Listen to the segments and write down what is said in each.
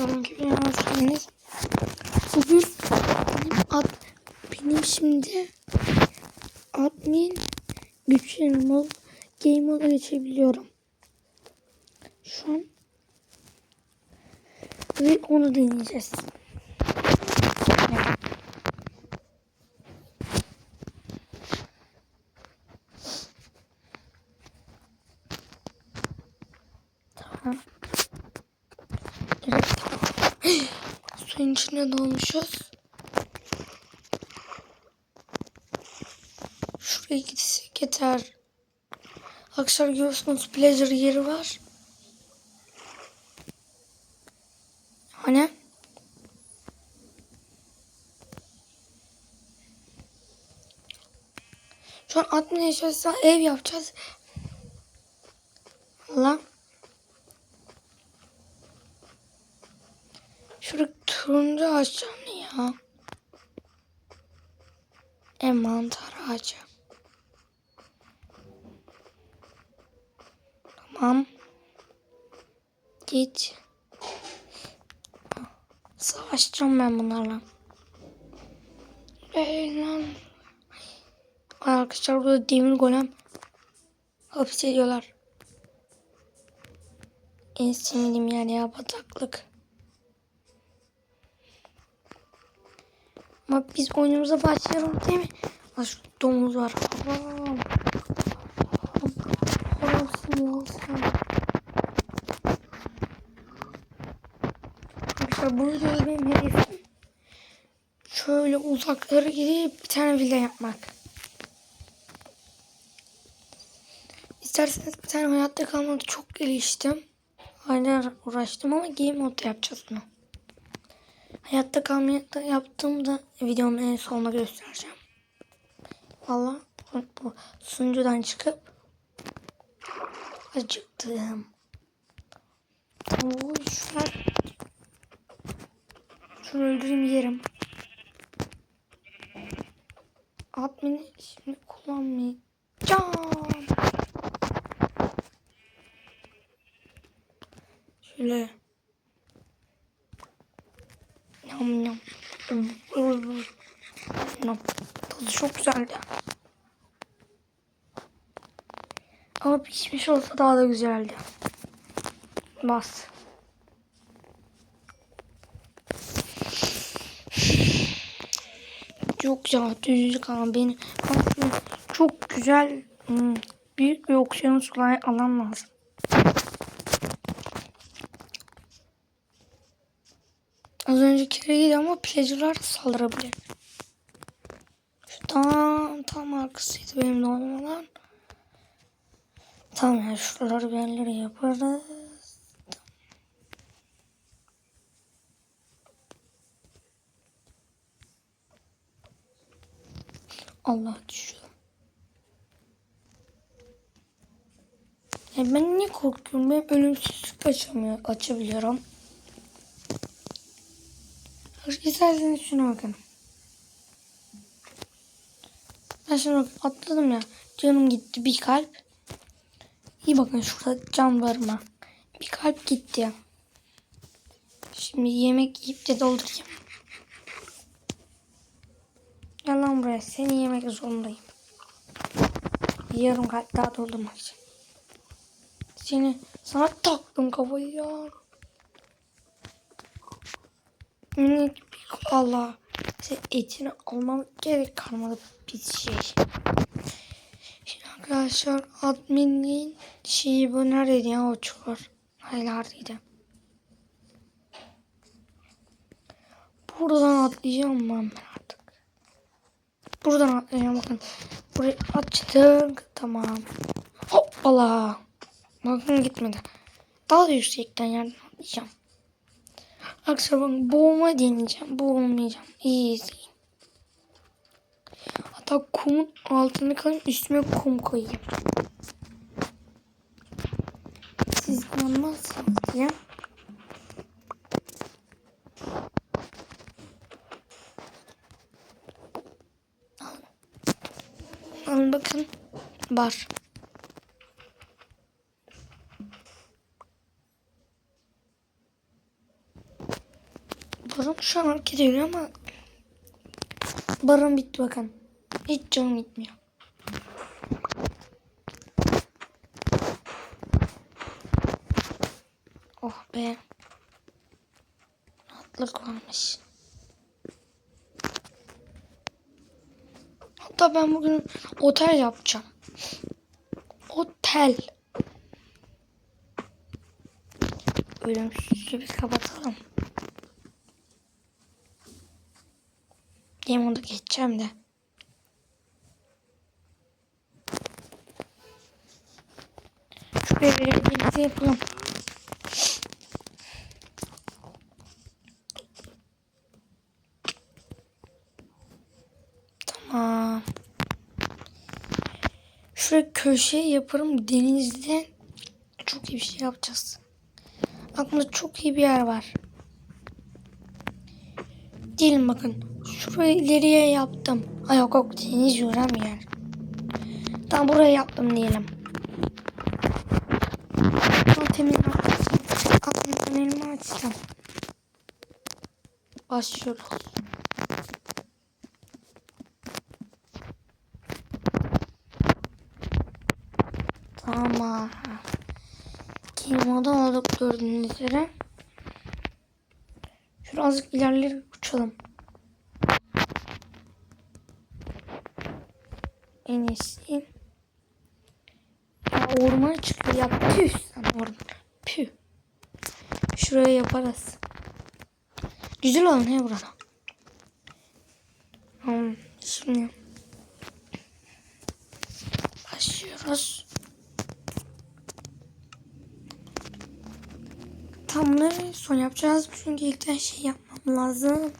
Geldiniz. Bugün benim, ad, benim şimdi admin güçlerim ol game moda geçebiliyorum. Şu an ve onu deneyeceğiz. İçine dolmuşuz. Şuraya gitsek yeter. Arkadaşlar görüyorsunuz pleasure yeri var. Hani? Şu an 60 yaşarsa ev yapacağız. Allah. Şurada turuncu açacağım ya. E mantar ağacı. Tamam. Git. Savaşacağım ben bunlarla. Ey lan. Arkadaşlar burada demir golem hapis ediyorlar. En sevmediğim yer ya bataklık. Ama biz oyunumuza başlayalım değil mi? Aa, şu domuz var. Haram. Haramsın. Arkadaşlar bu videoda benim hedefim şöyle uzaklara gidip bir tane villa yapmak. İsterseniz bir tane hayatta kalmadı çok geliştim. Aylar uğraştım ama game mode yapacağız bunu. Hayatta kalmaya da yaptığımda videomun en sonuna göstereceğim. Valla bu, sunucudan çıkıp acıktım. Tavuğu şunlar şunu öldüreyim yerim. Admin'i şimdi kullanmayacağım. Şöyle. Yam yam. Yam. Tadı çok güzeldi. Ama pişmiş olsa daha da güzeldi. Bas. Çok ya düzlük ama beni çok güzel hmm, büyük bir okyanus alan lazım. Az öncekileriyle ama pleasure'lar saldırabilir. Şu tam tam arkasıydı benim olan. Tamam ya şuraları belleri yaparız. Allah düşüyor. Ben niye korkuyorum? Ben ölümsüzlük açamıyor, açabiliyorum. İsterseniz şuna bakın. Ben şuna atladım ya. Canım gitti bir kalp. İyi bakın şurada can varma. Bir kalp gitti. Şimdi yemek yiyip de doldurayım. Gel lan buraya. Seni yemek zorundayım. Yarım kalp daha doldurmak için. Seni sana taktım kafayı ya. Minik bir Allah. Etini almam gerek kalmadı bir şey. Şimdi arkadaşlar adminin şeyi bu neredeydi ya o çukur. Haylardıydı. Buradan atlayacağım ben artık. Buradan atlayacağım bakın. Burayı açtık. Tamam. Hoppala. Bakın gitmedi. Daha da yüksekten yerden atlayacağım. Ben boğulma deneyeceğim. Boğulmayacağım. İyi izleyin. Hatta kumun altına kalayım üstüme kum koyayım. Siz inanmazsınız diye. Alın bakın. Var. yapıyorum. Şu an hareket ediyor ama barım bitti bakın. Hiç canım gitmiyor. Oh be. Rahatlık varmış. Hatta ben bugün otel yapacağım. Otel. Ölümsüzlüğü bir kapatalım. Game moda geçeceğim de. Şuraya birlikte yapalım. Tamam. Şuraya köşe yaparım denizde. Çok iyi bir şey yapacağız. Aklımda çok iyi bir yer var. Diyelim bakın. Şurayı ileriye yaptım. Ay yok yok deniz bir yer. Tam buraya yaptım diyelim. Tam. Aklımdan elimi açtım. Başlıyoruz. Tamam. Kimoda olduk gördüğünüz üzere. Şöyle azıcık ilerleri uçalım. En iyisi. Ya ormana çıkıyor ya püh sen oradan. Püh. Şuraya yaparız. Güzel olun he burada. Tamam. Şimdi başlıyoruz. Tam bunları son yapacağız. Çünkü ilkten şey yapmam lazım.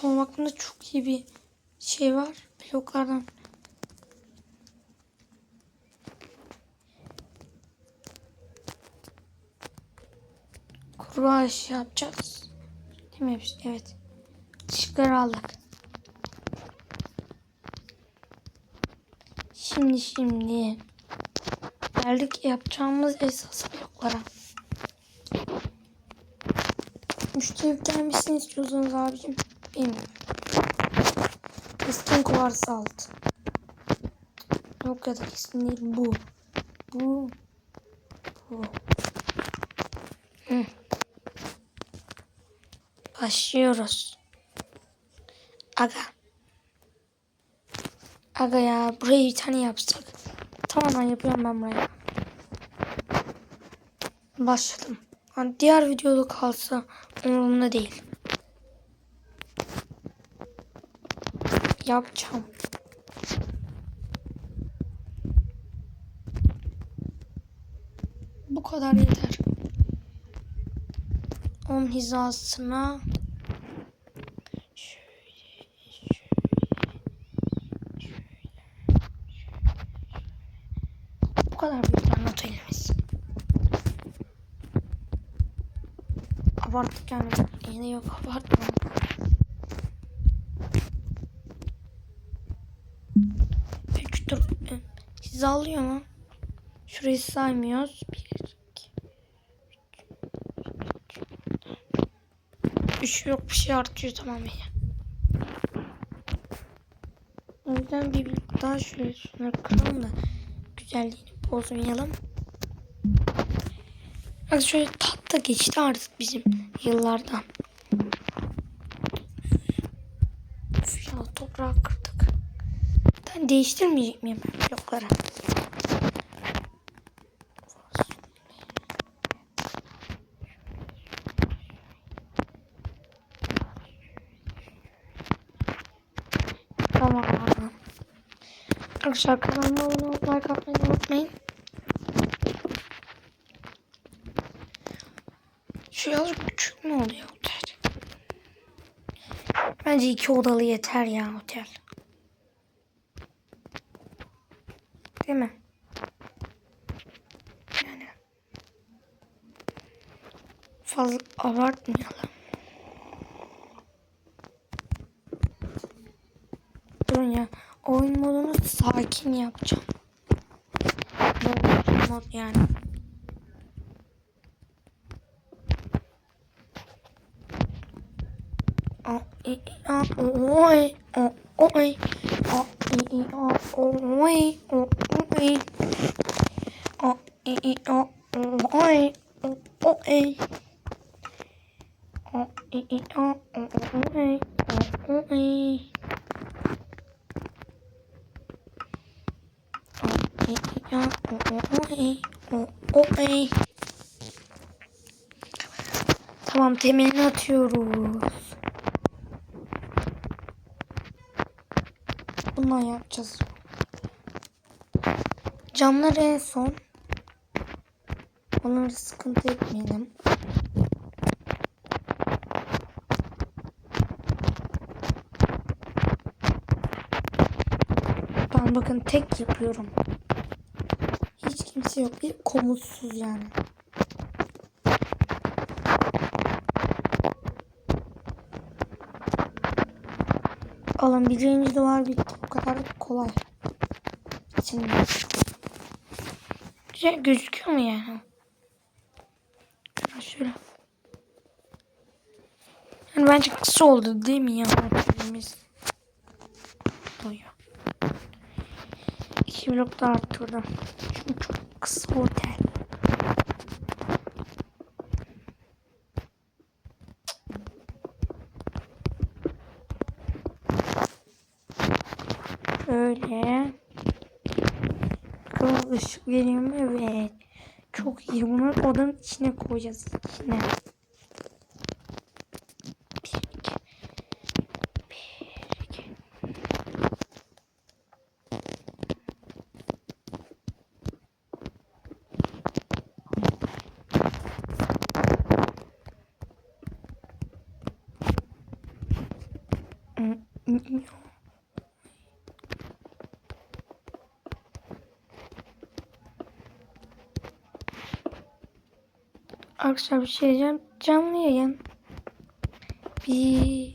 Tamam aklımda çok iyi bir şey var. Bloklardan. Kuru aşı yapacağız. Değil mi? Evet. Işıkları aldık. Şimdi şimdi geldik yapacağımız esas bloklara. Müşteri gelmesini istiyorsanız abicim bilmiyorum. Keskin kuvars alt. Yok ya da kesin değil bu. Bu. Bu. Hı. Başlıyoruz. Aga. Aga ya burayı bir tane yapsak. Tamam yapıyorum ben burayı. Başladım. Hani diğer videoda kalsa umurumda değil. Yapacağım. Bu kadar yeter. Onun hizasına Bu kadar büyük not elimiz. Abarttık yani. Yine yok abartma. Üç dur. Hizalıyor mu? Şurayı saymıyoruz. Bir, iki, üç. Üç yok bir şey artıyor tamamıyla. O yüzden bir daha şöyle şunları kıralım da güzelliğini bozmayalım. Bak şöyle tat da geçti artık bizim yıllardan. Üf ya toprağı kırdık. Ben değiştirmeyecek miyim ben? Tamam. Arkadaşlar kanalıma abone olup like atmayı unutmayın. Şu yazık küçük mü oluyor otel? Bence iki odalı yeter ya otel. Değil mi? Yani fazla abartmayalım. Durun ya. Oyun modunu sakin yapacağım. Soğuk mod yani. O i i a o oi o oi a o oi o o a o oi o oi o o oi o o Tamam temelini atıyoruz. Bundan yapacağız. Camları en son. Onları sıkıntı etmeyelim. Ben bakın tek yapıyorum. Hiç kimse yok. Bir komutsuz yani. Alın birinci duvar bitti. Bu kadar kolay. Şimdi. Güzel gözüküyor mu yani? Şöyle. Yani bence kısa oldu değil mi ya? Otelimiz. Doyuyor. İki blok daha arttırdım. Çünkü çok kısa otel. Böyle. Işık geliyor mu? Evet. Çok iyi. Bunu odanın içine koyacağız. İçine. Bir, iki. Bir, iki. Arkadaşlar bir şey diyeceğim. Canlı yayın. Bir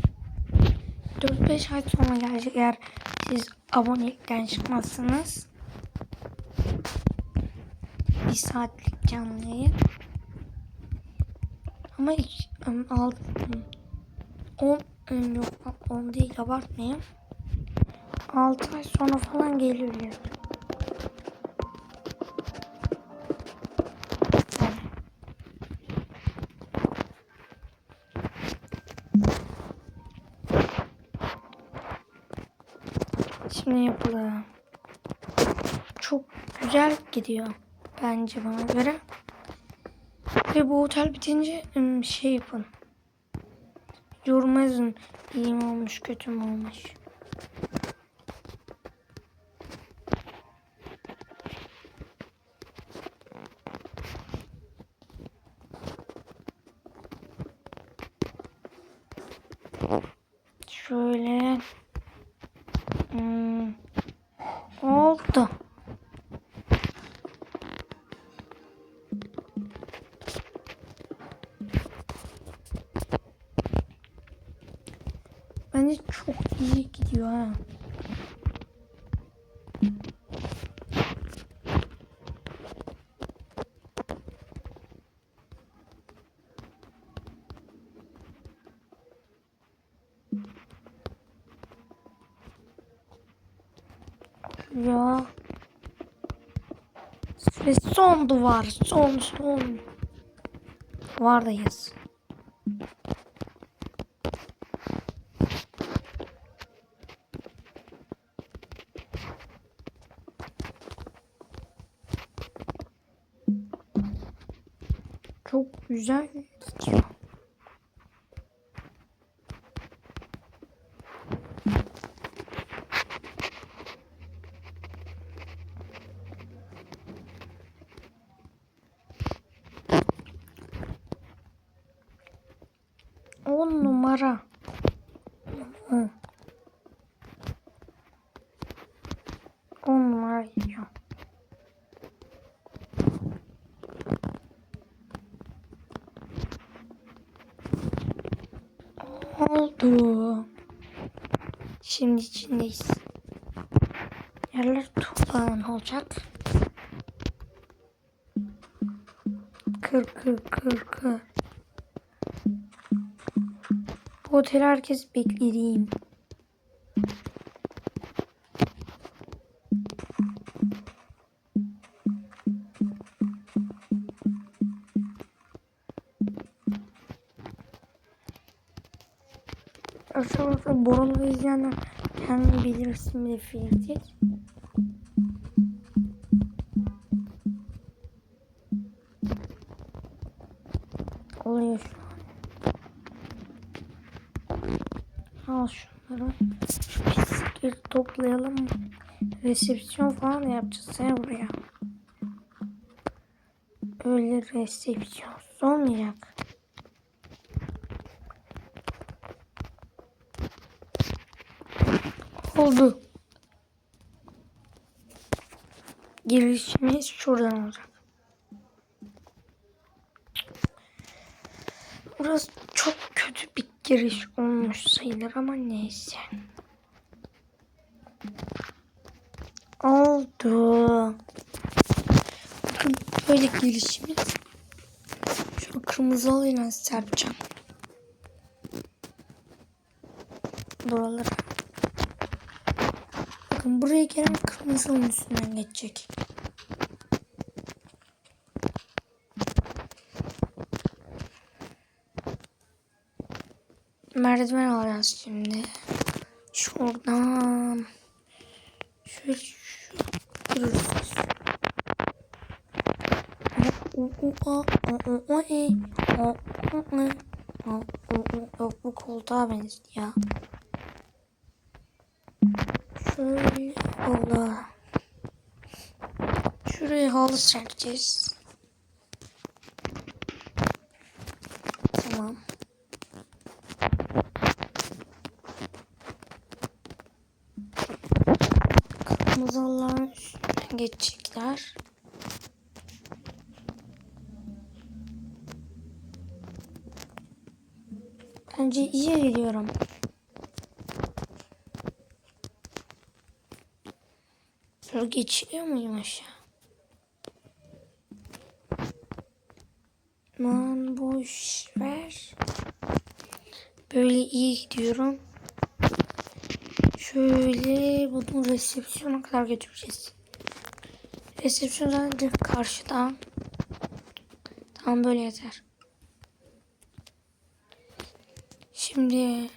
4-5 ay sonra gelecek eğer siz abonelikten çıkmazsınız. Bir saatlik canlı yayın. Ama hiç aldım. 10 um, yok 10 değil abartmayayım. 6 ay sonra falan geliyor Şimdi yapalım. Çok güzel gidiyor. Bence bana göre. Ve bu otel bitince şey yapın. Yorum yazın. İyi mi olmuş, kötü mü olmuş. Şöyle. Bence çok iyi gidiyor ha. Ya. Ve son duvar. Son son. Duvardayız. Çok güzel oldu. Şimdi içindeyiz. Yerler tuğladan olacak. Kır kır kır kır. Bu otel herkes bekleyeyim. Arkadaşlar Boralı izleyenler kendini bilirsin bir filmdir. Oluyor şu an. Al şunları. Şu pislikleri toplayalım. Resepsiyon falan yapacağız ya buraya. Öyle resepsiyon olmayacak. Oldu. Girişimiz şuradan olacak. Burası çok kötü bir giriş olmuş sayılır ama neyse. Oldu. Bakın böyle girişimiz. Şu kırmızı olayla serpeceğim. Buraları. Buraya gelen kırmızının üstünden geçecek. Merdiven alacağız şimdi. Şuradan. Şöyle şu. Görürsünüz. Bu koltuğa benziyor ya. Şöyle ola. Şuraya halı sereceğiz. Tamam. Üstüne geçecekler. Bence iyi gidiyorum. Şöyle geçiyor muyum aşağı? Aman boş ver. Böyle iyi gidiyorum. Şöyle bunu resepsiyona kadar götüreceğiz. Resepsiyon zaten karşıda. Tamam böyle yeter. Şimdi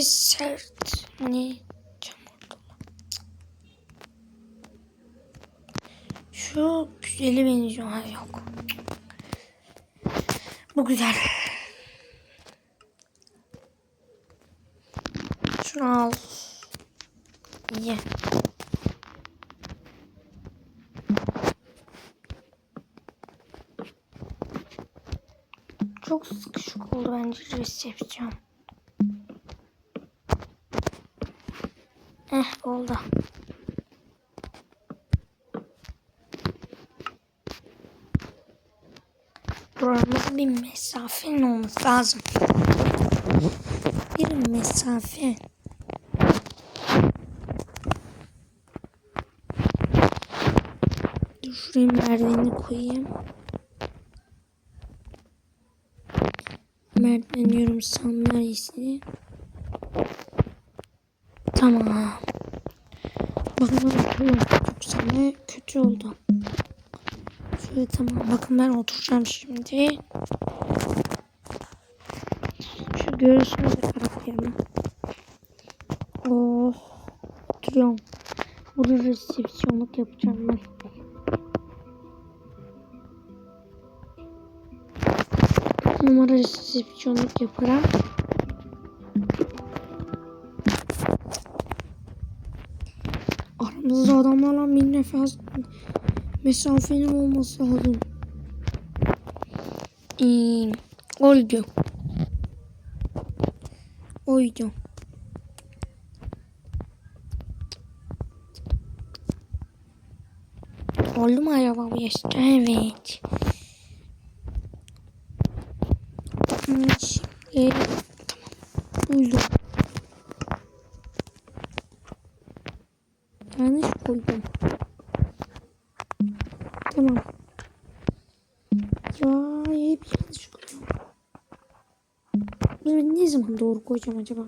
sert dolu. Şu güzeli benziyor. Ha yok. Bu güzel. Şunu al. İyi. Çok sıkışık oldu bence resepsiyon. Eh oldu. Buramız bir mesafenin olması lazım. Bir mesafe. Dur şuraya merdiveni koyayım. Merdiveniyorum sandalyesini. Tamam. Bakın oturuyorum. Çok sana kötü oldu. Şöyle tamam. Bakın ben oturacağım şimdi. Şu görürsünüz karakterimi. Oh. Oturuyorum. Burada resepsiyonluk yapacağım ben. Numara resepsiyonluk yaparak. Adamlarla bir nefes mesafenin olması lazım. Ee, oldu. Oydu. Oldu mu araba bu yaşta? Evet. Şimdi tamam. Buldum. Tamam. Ya hep yanlış koyuyorum. Bunu ben ne zaman doğru koyacağım acaba?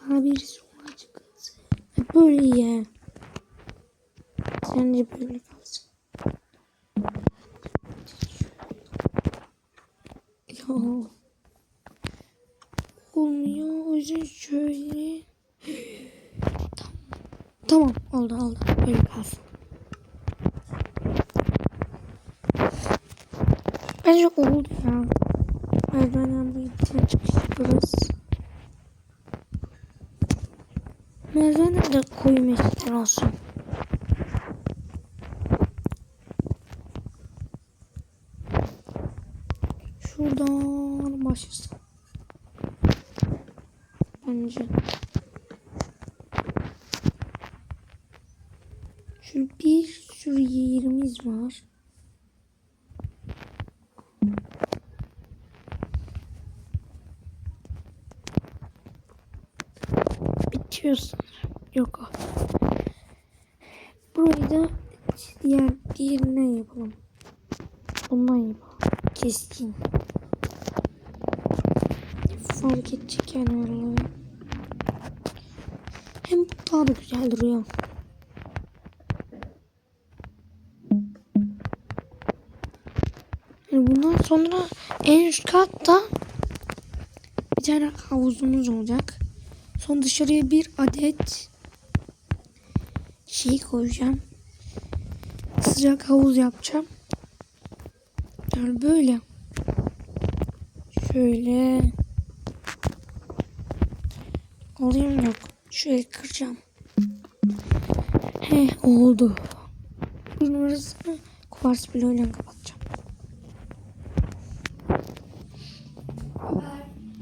Bana birisi ona çıkılsın. Hep böyle iyi. Sence böyle kalsın. Ya. Olmuyor. O yüzden şöyle. Tamam. Tamam. Oldu oldu. Böyle kalsın. Bence oldu ya. Merdivenden bu gittiğin çıkış burası. Merdivenden de koyu mesutlar olsun. Şuradan başlasın. Bence. Şu bir sürü yerimiz var. Sanırım. Yok o. Burayı da diğer diğerinden yapalım. Bundan yapalım. Keskin. Fark edecek yani oraları. Hem bu daha da güzel duruyor. Yani bundan sonra en üst katta bir tane havuzumuz olacak. Son dışarıya bir adet şey koyacağım. Sıcak havuz yapacağım. Yani böyle. Şöyle. Alayım yok. Şöyle kıracağım. He oldu. Bunun arasını kuvars bloğuyla kapatacağım.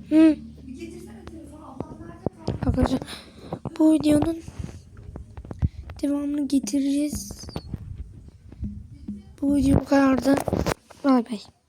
Hı. Arkadaşlar bu videonun devamını getireceğiz. Bu video bu kadardı. Bay bay.